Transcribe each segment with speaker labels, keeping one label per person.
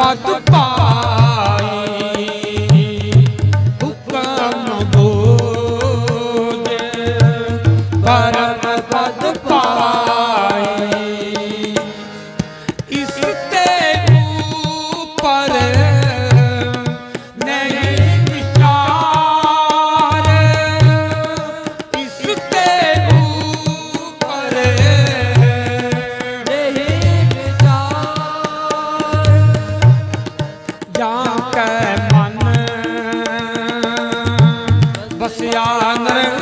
Speaker 1: পাত 是呀，俺们。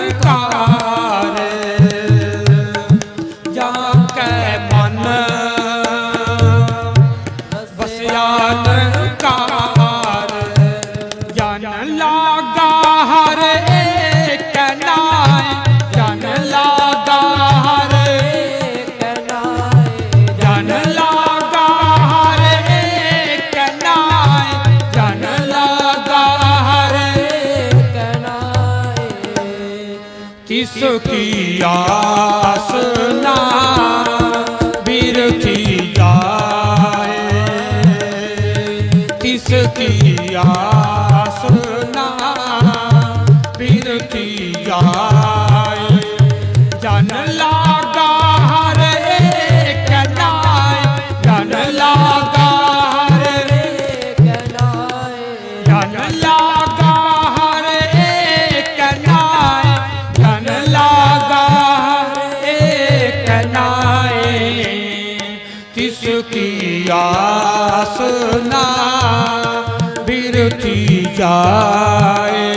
Speaker 1: સખિયા ਆਸ ਨਾ ਬਿਰਤੀ ਜਾਏ।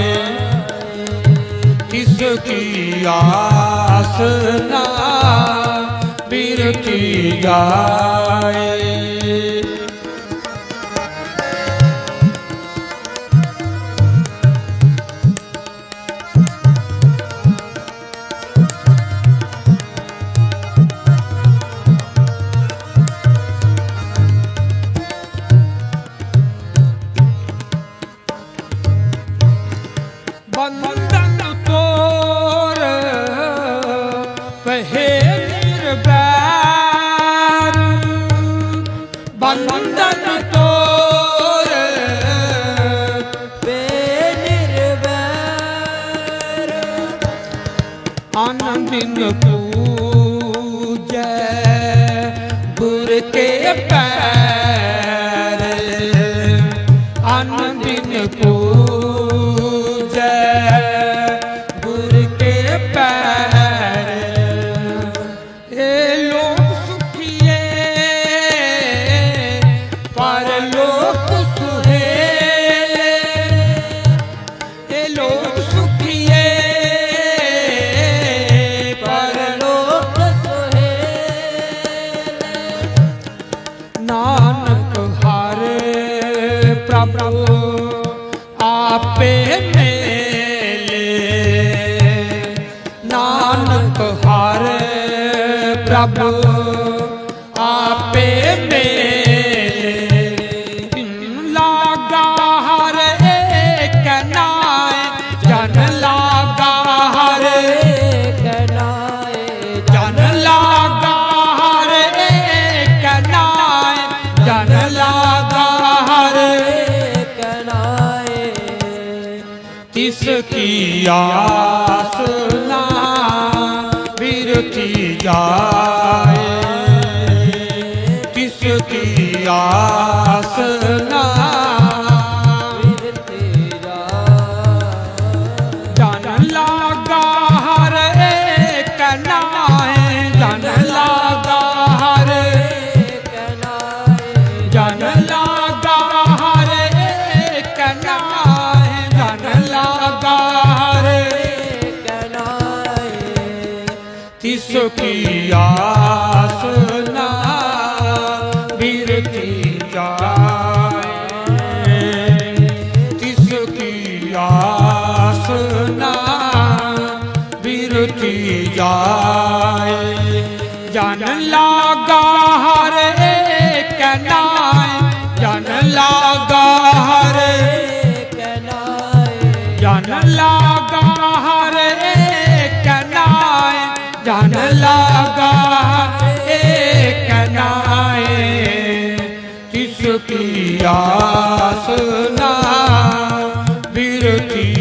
Speaker 1: ਕਿਸ ਕੀ ਆਸ ਨਾ ਬਿਰਤੀ ਜਾਏ। ਬੰਧਨ ਤੋਰ ਪਹਿ ਨਿਰਬੈਰ ਬੰਧਨ ਤੋਰ ਬੇ ਨਿਰਬੈਰ ਆਨੰਦਿਨ ਪੂਜੈ ਗੁਰ ਕੇ ਪੈਰ ਆਨੰਦਿਨ तिस की आस ना बिरती जाए तिस की आस ਕੀ ਆਸ ਨਾ ਬਿਰਤੀ ਜਾਏ। ਤਿਸ ਕੀ ਆਸ ਨਾ ਬਿਰਤੀ ਜਾਏ। ਜਨ ਲਾਗਾ ਹਰ ਏਕ ਨਾਏ। ਜਨ ਲਾਗਾ ਹਰ
Speaker 2: ਏਕ ਨਾਏ।
Speaker 1: ਜਨ ਲਾਗਾ ਕੀ ਆਸ ਨਾ ਬਿਰਤੀ ਜਾ